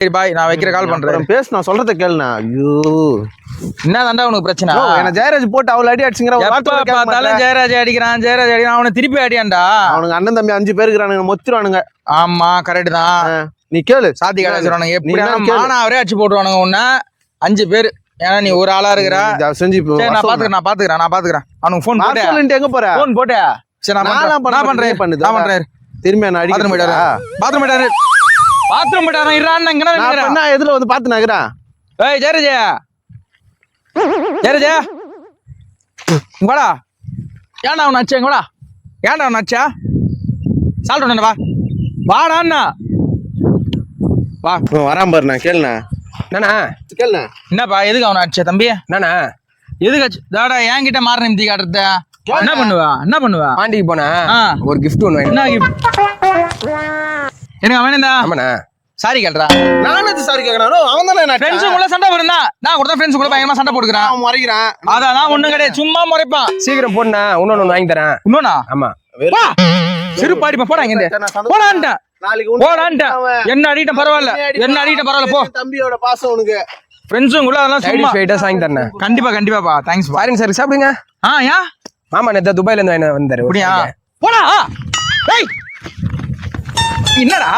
சரி பாய் நான் வைக்கிற கால் பண்றேன். பேசு நான் சொல்றத கேளுண்ணா. ஐயோ. என்ன தாண்டா உனக்கு பிரச்சனை? என்ன ஜெயராஜ் போட்டு அவ்வளவு அடி அடிச்சுங்கிற பார்த்தாலும். ஜெயராஜ் அடிக்கிறான் ஜெயராஜ் அடிக்கிறான் அவனை திருப்பி அடியான்டா. அவனுங்க அண்ணன் தம்பி அஞ்சு பேர் இருக்கிறானுங்க மொத்திருவானுங்க ஆமா கரெக்ட் தான். நீ கேளு. சாத்தி கடைச்சிருவானுங்க எப்படி கேளு. மானாவரே அடிச்சு போட்டுருவானுங்க உன்ன. அஞ்சு பேர். ஏன்னா நீ ஒரு ஆளா இருக்கிற. செஞ்சு நான் பாத்துக்கிறேன் நான் பாத்துக்கிறேன் நான் பாத்துக்கிறேன். அவனுக்கு ஃபோன் போட்டு சொல்லுன்ட்டு எங்க போற? ஃபோன் போட்டு சரி நான் பண்றேன். நான் பண்ணுது. நான் பண்றேன். திரும்பி என்ன பாத்ரூம் போயிட்டாரு அடிக்க பாத்ரூம் போயிட்டாரு பாத்ரூம் போயிட்டாரு இறான் இங்க நான் எதுல வந்து பாத்து நகரா? ஏய் ஜெயராஜ். ஜெயராஜ். இங்கடா ஏன்டா அவன் அச்சா இங்கடா ஏன்டா அவன் அச்சா சால்ட் வா. வாடா அண்ணா. வா. வராம பாரு நான் கேளுண்ணா. என்னண்ணா? கேளுண்ணா. என்னப்பா எதுக்கு அவனை அடிச்ச தம்பி? என்னண்ணா? எதுக்கு தாடா என்கிட்ட மாற நிமித்தி காட்டுறத. என்ன பண்ணுவா? என்ன பண்ணுவா? பாண்டிக்கு போனேன் ஆ. ஒரு gift ஒன்று என்ன gift? எனக்கு அவன் என்ன ஆமாண்ணா. சாரி கேள்றா நானும் அது சாரி கேட்கணும் அவன் தானே நான் ஃப்ரெண்ட்ஸும் கூட சண்டை போடுறா நான் கூட ஃப்ரெண்ட்ஸ் கூட பயங்கரமா சண்டை போட்டுக்கிறான். அவன் முறைக்கிறான். அதெல்லாம் ஒண்ணும் கிடையாது. சும்மா முறைப்பான். சீக்கிரம் போடுண்ணா இன்னொன்று ஒன்று வாங்கி தரேன். இன்னொன்னா? ஆமா. வா. சிறுபாடிப்பா போடா இங்க நான் போடான்ட்டேன் நாளைக்கு அவன். என்ன அடிக்கிட்ட பரவாயில்ல. என்ன அடிக்கிட்ட பரவாயில்ல போ. தம்பியோட பாசம் உனக்கு. ஃப்ரெண்ட்ஸும் கூட அதெல்லாம் சும்மா ஃபைட்டஸ் வாங்கி தரேன். கண்டிப்பா கண்டிப்பாப்பா தேங்க்ஸ் பா. பாருங்க சார் சாப்பிடுங்க. ஆ யா? மாமா நேற்று துபாயில இருந்து வாங்கி வந்தாரு. அப்படியா. போடா ஏய் என்னடா?